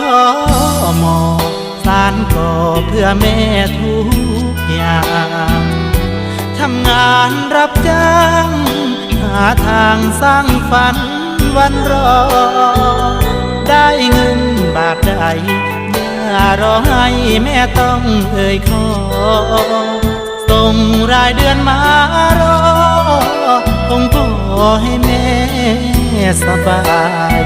ทอมอสารก่อเพื่อแม่ทุกอย่างทำงานรับจ้าง หาทางสร้างฝันวันรอ ได้เงินบาทใดอย่ารอให้แม่ต้องเอ่ยขอ ส่งรายเดือนมารอคงพอให้แม่สบาย